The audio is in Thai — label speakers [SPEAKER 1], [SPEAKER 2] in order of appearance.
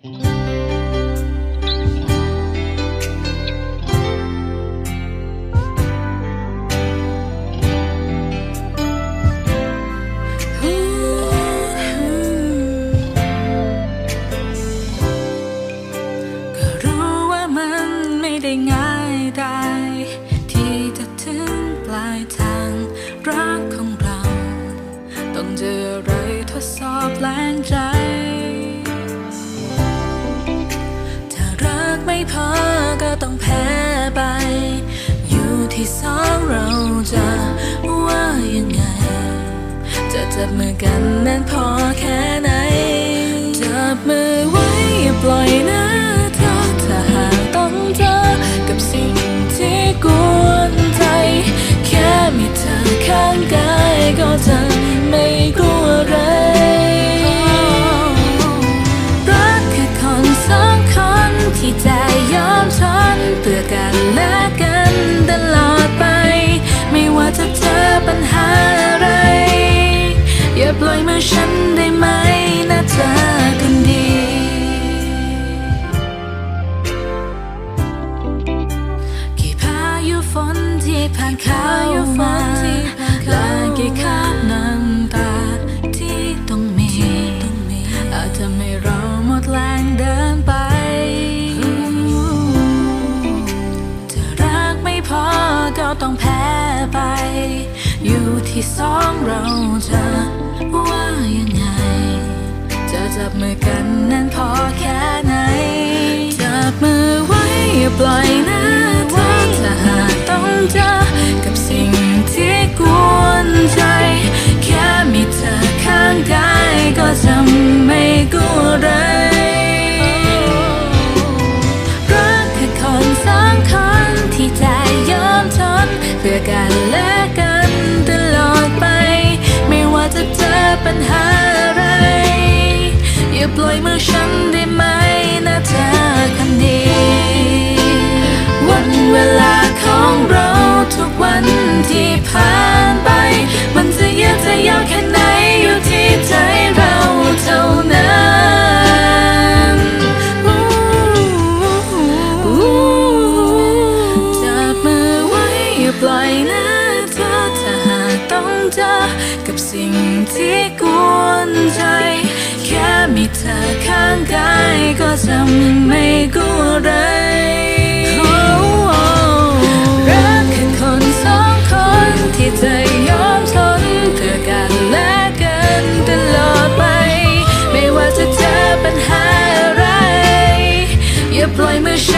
[SPEAKER 1] ก็รู้ว่ามันไม่ได้ง่า พอก็ต้องแพ้ไป อยู่ที่สองเราจะว่ายังไง จะจับมือกันนั้นพอแค่ไหน ผ่านเข้ามาและกี่คราบน้ำตาที่ต้องมี อาจทำให้เราหมดแรงเดินไป จะรักไม่พอก็ต้องแพ้ไป อยู่ที่สองเราจะว่ายังไง จะจับมือกันนั้นพอแค่ไหน จับมือไว้อย่าปล่อยนะ เพื่อกันและกันตลอดไป ไม่ว่าจะเจอปัญหาอะไร อย่าปล่อยมือฉันได้ไหมนะเธอคนดีวันเวลาของเราทุกวันที่ผ่านไป ไกลนะเธอถ้าหากต้องเจอกับสิ่งที่กวนใจ แค่มีเธอข้างกายก็จำไม่กลัวไรรักคือคนสองคนที่จะยอมทนเพื่อกันและกันตลอดไป ไม่ว่าจะเจอปัญหาอะไร อย่าปล่อยมือฉัน